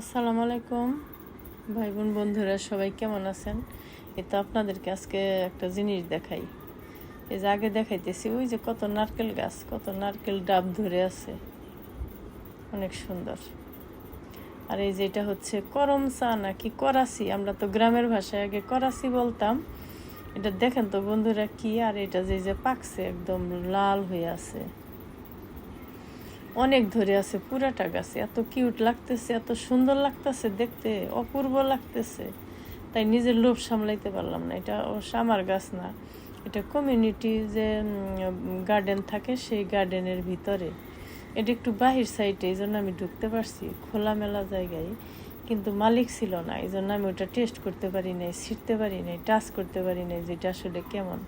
আসসালামু আলাইকুম ভাই বোন বন্ধুরা, সবাই কেমন আছেন? তো আপনাদেরকে আজকে একটা জিনিস দেখাই। এই যে আগে দেখাইতেছি, ওই যে কত নারকেল গাছ, কত নারকেল ডাব ধরে আছে। অনেক সুন্দর। আর এই যে এটা হচ্ছে করম চা নাকি করাসি আমরা তো গ্রামের ভাষায় আগে করাসি বলতাম। এটা দেখেন তো বন্ধুরা কি, আর এটা যে যে পাকছে, একদম লাল হয়ে আছে। অনেক ধরে আছে, পুরাটা গাছে। এত কিউট লাগতেছে, এত সুন্দর লাগতেছে, দেখতে অপূর্ব লাগতেছে। তাই নিজের লোভ সামলাইতে পারলাম না। এটা অবশ্য আমার গাছ না। এটা কমিউনিটি যে গার্ডেন থাকে সেই গার্ডেনের ভিতরে। এটা একটু বাহির সাইডে এই জন্য আমি ঢুকতে পারছি খোলামেলা জায়গায়। কিন্তু মালিক ছিল না, এই জন্য আমি ওটা টেস্ট করতে পারি নাই ছিটতে পারি নাই টাচ করতে পারি নাই, যেটা আসলে কেমন।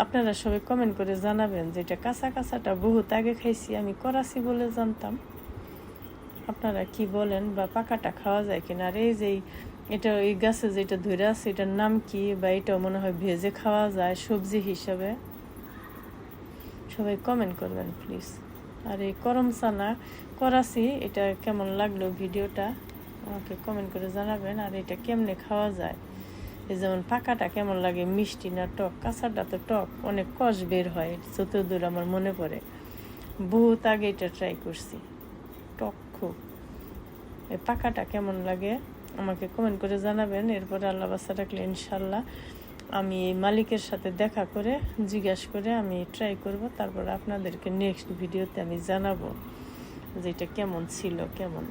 আপনারা সবাই কমেন্ট করে জানাবেন যে এটা কাঁচা কাঁচাটা বহুত আগে খাইছি, আমি করাছি বলে জানতাম। আপনারা কি বলেন বা পাকাটা খাওয়া যায় কিনা? আর এই যে এটা এই গাছে যেটা ধরে আছে, এটার নাম কি বা এটা মনে হয় ভেজে খাওয়া যায় সবজি হিসাবে? সবাই কমেন্ট করবেন প্লিজ আর এই করম চানা করাছি, এটা কেমন লাগল ভিডিওটা? আমাকে কমেন্ট করে জানাবেন, আর এটা কেমনে খাওয়া যায়? এই যেমন পাকাটা কেমন লাগে, মিষ্টি না টক, কাঁচাটা তো টক, অনেক কষ বের হয় চতুর্দূর আমার মনে পড়ে। বহুত আগে এটা ট্রাই করছি, টক খুব। এই পাকাটা কেমন লাগে আমাকে কমেন্ট করে জানাবেন, এরপরে আল্লাহ বাসা রাখলে ইনশাল্লাহ আমি এই মালিকের সাথে দেখা করে, জিজ্ঞাসা করে আমি ট্রাই করব, তারপর আপনাদেরকে নেক্সট ভিডিওতে আমি জানাব যে এটা কেমন ছিল, কেমন।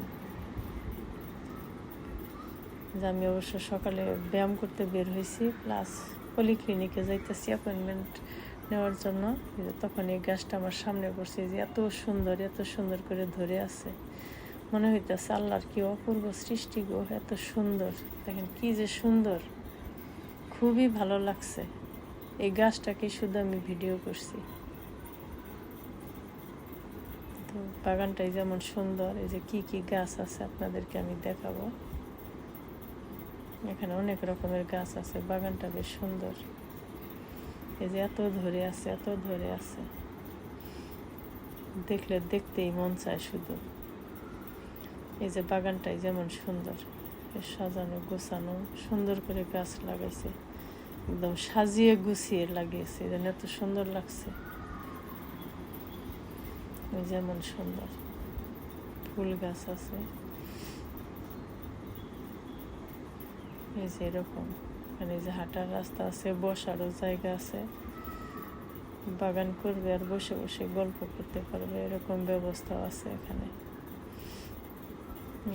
যে আমি অবশ্য সকালে ব্যায়াম করতে বের হয়েছি প্লাস পলিক্লিনিকে যাইতেছি অ্যাপয়েন্টমেন্ট নেওয়ার জন্য। তখন এই গাছটা আমার সামনে পড়ছে যে এত সুন্দর এত সুন্দর করে ধরে আছে। মনে হইতেছে আল্লাহর কি অপূর্ব সৃষ্টি গো, এত সুন্দর। দেখেন কি যে সুন্দর। খুবই ভালো লাগছে। এই গাছটাকে শুধু আমি ভিডিও করছি। তো বাগানটাই যেমন সুন্দর, এই যে কি কি গাছ আছে আপনাদেরকে আমি দেখাবো। এখানে অনেক রকমের গাছ আছে, বাগানটা বেশ সুন্দর। এই যে এত ধরে আছে, এত ধরে আছে। দেখলে দেখতেই মন চায় শুধু। এই যে বাগানটাই যেমন সুন্দর সাজানো, গোছানো, সুন্দর করে গাছ লাগাইছে। একদম সাজিয়ে গুছিয়ে লাগিয়েছে, যেন এত সুন্দর লাগছে। যেমন সুন্দর। ফুল গাছ আছে। এই যে এরকম। মানে যে হাঁটার রাস্তা আছে, বসারও জায়গা আছে। বাগান করবে আর বসে বসে গল্প করতে পারবে, এরকম ব্যবস্থা আছে এখানে।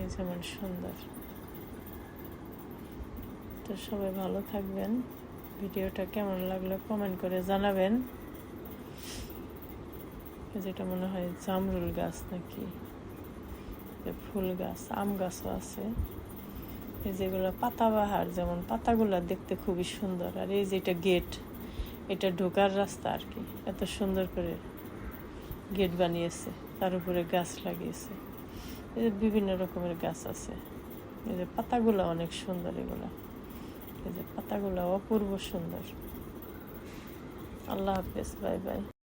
যেমন সুন্দর। তো সবাই ভালো থাকবেন। ভিডিওটা কেমন লাগল কমেন্ট করে জানাবেন। যেটা মনে হয় জামরুল গাছ নাকি? ফুল গাছ, আম গাছও আছে। এই যেগুলো পাতাবাহার, যেমন পাতাগুলো দেখতে খুবই সুন্দর। আর এই যে এটা গেট এটা ঢোকার রাস্তা আর কি। এত সুন্দর করে গেট বানিয়েছে। তার উপরে গাছ লাগিয়েছে। এই যে বিভিন্ন রকমের গাছ আছে। এই যে পাতাগুলো অনেক সুন্দর এগুলা। এই যে পাতাগুলো অপূর্ব সুন্দর। আল্লাহ হাফেজ, বাই বাই।